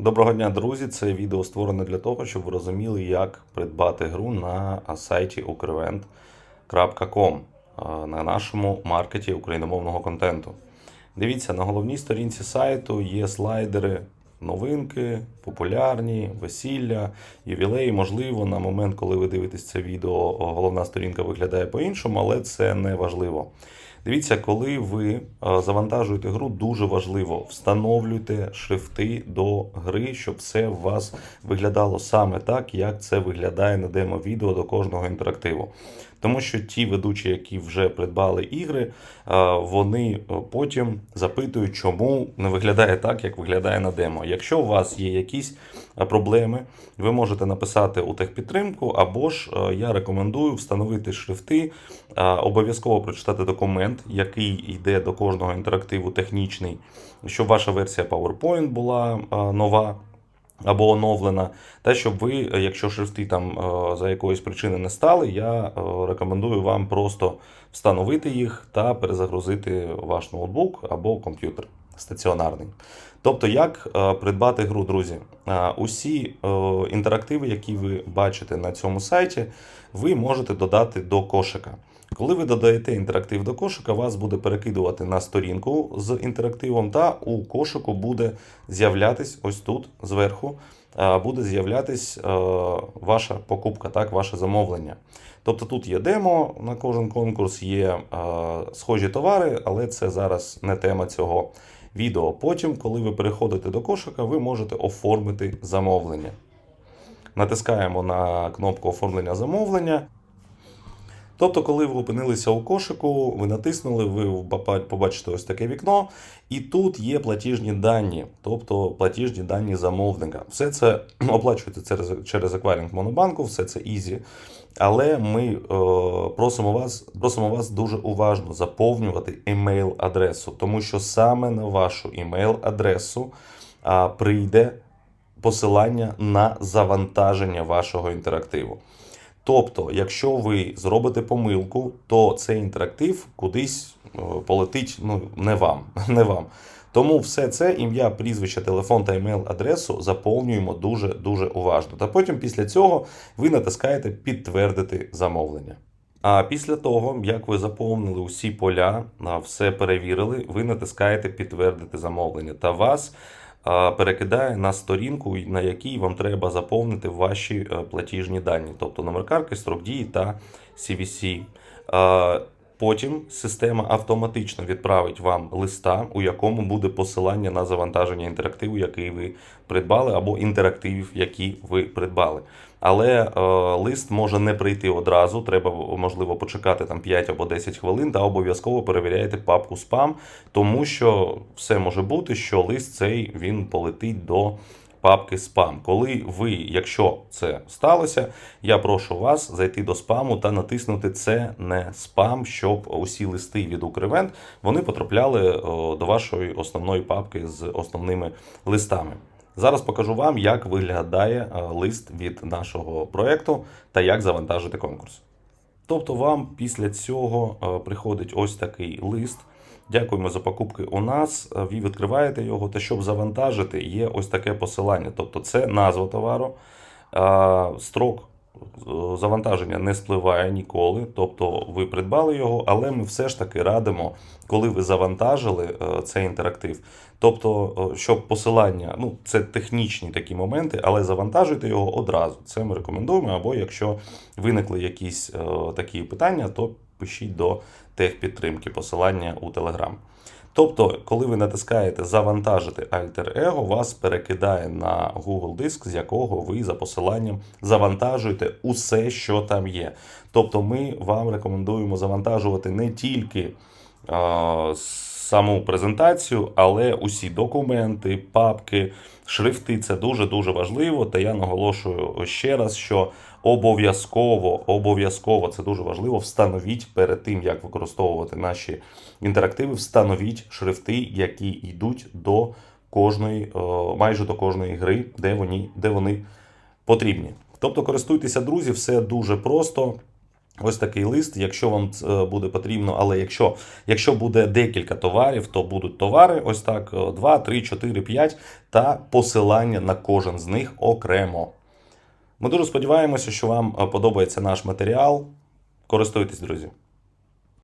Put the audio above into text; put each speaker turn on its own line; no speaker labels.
Доброго дня, друзі! Це відео створено для того, щоб ви розуміли, як придбати гру на сайті ukrevent.com на нашому маркеті україномовного контенту. Дивіться, на головній сторінці сайту є слайдери, новинки, популярні, весілля, ювілеї. Можливо, на момент, коли ви дивитесь це відео, головна сторінка виглядає по-іншому, але це не важливо. Дивіться, коли ви е, завантажуєте гру, дуже важливо встановлюйте шрифти до гри, щоб все у вас виглядало саме так, як це виглядає на демо-відео до кожного інтерактиву. Тому що ті ведучі, які вже придбали ігри, е, вони е, потім запитують, чому не виглядає так, як виглядає на демо. Якщо у вас є якісь проблеми, ви можете написати у техпідтримку, або ж я рекомендую встановити шрифти, обов'язково прочитати документ, який йде до кожного інтерактиву технічний, щоб ваша версія PowerPoint була е, нова або оновлена. Та щоб ви, якщо шрифти там е, за якоїсь причини не стали, я е, рекомендую вам просто встановити їх та перезагрузити ваш ноутбук або комп'ютер стаціонарний. Тобто, як придбати гру, друзі? Усі інтерактиви, які ви бачите на цьому сайті, ви можете додати до кошика. Коли ви додаєте інтерактив до кошика, вас буде перекидувати на сторінку з інтерактивом, та у кошику буде з'являтись ось тут зверху, е, буде з'являтись е, ваша покупка, так, ваше замовлення. Тобто тут є демо на кожен конкурс, є е, схожі товари, але це зараз не тема цього відео. Потім, коли ви переходите до кошика, ви можете оформити замовлення. Натискаємо на кнопку оформлення замовлення. Тобто, коли ви опинилися у кошику, ви натиснули, ви побачите ось таке вікно, і тут є платіжні дані, тобто платіжні дані замовника. Все це оплачується через, еквайринг Монобанку, все це ізі. Але ми е, просимо, вас, просимо вас дуже уважно заповнювати емейл-адресу, тому що саме на вашу емейл-адресу прийде посилання на завантаження вашого інтерактиву. Тобто, якщо ви зробите помилку, то цей інтерактив кудись е, полетить ну, не вам. Не вам. Тому все це ім'я, прізвище, телефон та емейл-адресу заповнюємо дуже дуже уважно. Та потім після цього ви натискаєте підтвердити замовлення. А після того, як ви заповнили усі поля, все перевірили, ви натискаєте підтвердити замовлення. Та вас перекидає на сторінку, на якій вам треба заповнити ваші е, платіжні дані, тобто номер картки, строк дії та CVC. Потім система автоматично відправить вам листа, у якому буде посилання на завантаження інтерактиву, який ви придбали, або інтерактивів, які ви придбали. Але е, лист може не прийти одразу. Треба можливо почекати там 5 або 10 хвилин, та обов'язково перевіряйте папку спам, тому що все може бути, що лист цей він полетить до папки спам. Коли ви, якщо це сталося, я прошу вас зайти до спаму та натиснути це не спам, щоб усі листи від Укревент вони потрапляли до вашої основної папки з основними листами. Зараз покажу вам, як виглядає е, лист від нашого проекту та як завантажити конкурс. Тобто вам після цього е, приходить ось такий лист. Дякуємо за покупки у нас. Е, Ви відкриваєте його, та щоб завантажити, є ось таке посилання. Тобто це назва товару, е, строк е, завантаження не спливає ніколи. Тобто ви придбали його, але ми все ж таки радимо, коли ви завантажили цей інтерактив. Тобто, щоб посилання, ну це технічні такі моменти, але завантажуйте його одразу. Це ми рекомендуємо. Або якщо виникли якісь такі питання, то пишіть до техпідтримки посилання у Telegram. Тобто, коли ви натискаєте завантажити Alter Ego, вас перекидає на Google диск, з якого ви за посиланням завантажуєте усе, що там є. Тобто, ми вам рекомендуємо завантажувати не тільки а, саму презентацію, але усі документи, папки, шрифти це дуже дуже важливо. Та я наголошую ще раз, що обов'язково, обов'язково це дуже важливо. Встановіть перед тим, як використовувати наші інтерактиви, встановіть шрифти, які йдуть до кожної, е, майже до кожної гри, де вони, де вони потрібні. Тобто користуйтеся, друзі, все дуже просто. Ось такий лист. Якщо вам це буде потрібно, але якщо, якщо буде декілька товарів, то будуть товари, ось так: 2, 3, 4, 5 та посилання на кожен з них окремо. Ми дуже сподіваємося, що вам е, подобається наш матеріал. Користуйтесь, друзі.